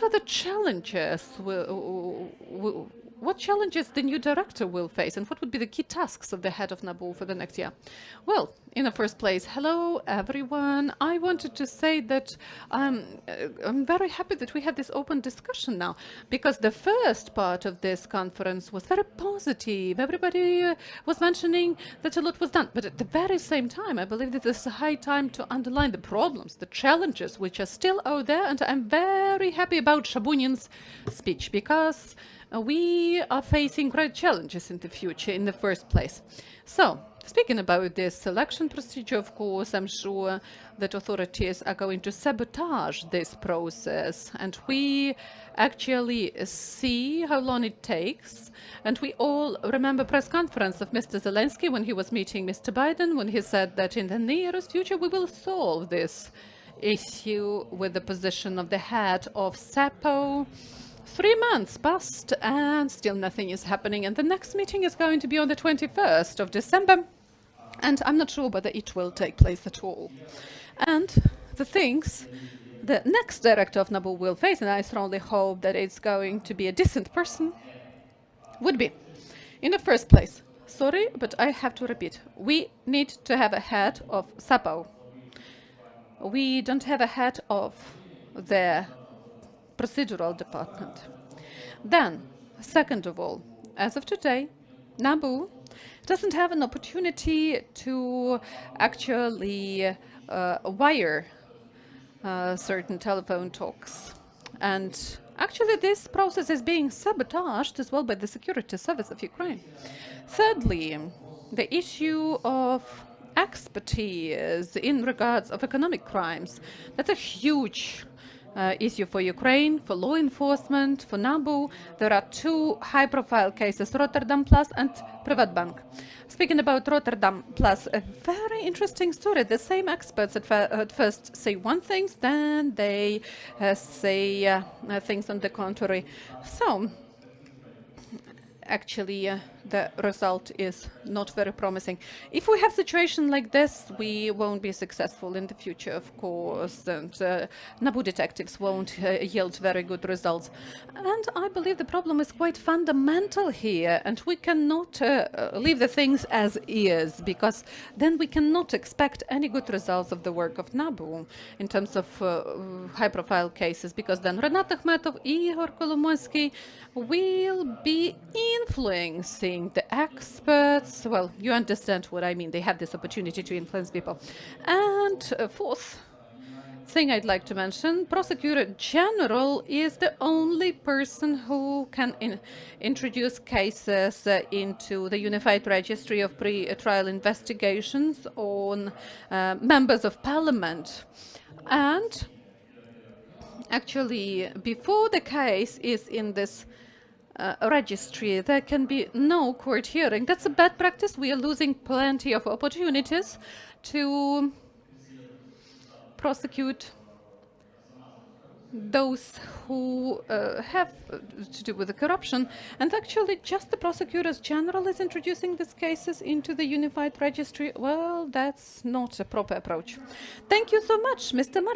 what are the challenges? What challenges the new director will face, and what would be the key tasks of the head of NABU for the next year? Well, in the first place, hello everyone. I wanted to say that um, uh, I'm very happy that we have this open discussion now, because the first part of this conference was very positive. Everybody uh, was mentioning that a lot was done, but at the very same time, I believe that this is a high time to underline the problems, the challenges which are still out there, and I'm very happy about Shabunin's speech because Uh, we are facing great challenges in the future in the first place. So, speaking about this selection procedure, of course, I'm sure that authorities are going to sabotage this process, and we actually see how long it takes. And we all remember press conference of Mr. Zelensky when he was meeting Mr. Biden, when he said that in the nearest future we will solve this issue with the position of the head of SEPO. Three months passed and still nothing is happening. And the next meeting is going to be on the 21st of December. And I'm not sure whether it will take place at all. And the things the next director of NABU will face, and I strongly hope that it's going to be a decent person, would be, in the first place, sorry, but I have to repeat, we need to have a head of SAPO. We don't have a head of the procedural department. Then, second of all, as of today, NABU doesn't have an opportunity to actually uh, wire uh, certain telephone talks. And actually, this process is being sabotaged as well by the security service of Ukraine. Thirdly, the issue of expertise in regards of economic crimes. That's a huge issue for Ukraine, for law enforcement, for NABU. There are two high-profile cases, Rotterdam Plus and Privatbank. Speaking about Rotterdam Plus, a very interesting story. The same experts at, at first say one thing, then they uh, say uh, things on the contrary. So, actually uh, the result is not very promising. If we have situation like this, we won't be successful in the future, of course, and uh, NABU detectives won't uh, yield very good results. And I believe the problem is quite fundamental here, and we cannot uh, leave the things as is, because then we cannot expect any good results of the work of NABU in terms of uh, high-profile cases, because then Renat Akhmetov, Igor Kolomoisky will be influencing the experts. Well, you understand what I mean. They have this opportunity to influence people. And uh, fourth thing I'd like to mention, Prosecutor General is the only person who can in introduce cases uh, into the Unified Registry of Pre-Trial Investigations on uh, members of parliament. And actually, before the case is in this uh, registry, there can be no court hearing. That's a bad practice. We are losing plenty of opportunities to prosecute those who uh, have to do with the corruption. And actually, just the prosecutors general is introducing these cases into the unified registry. Well, that's not a proper approach. Thank you so much, Mr. Mark.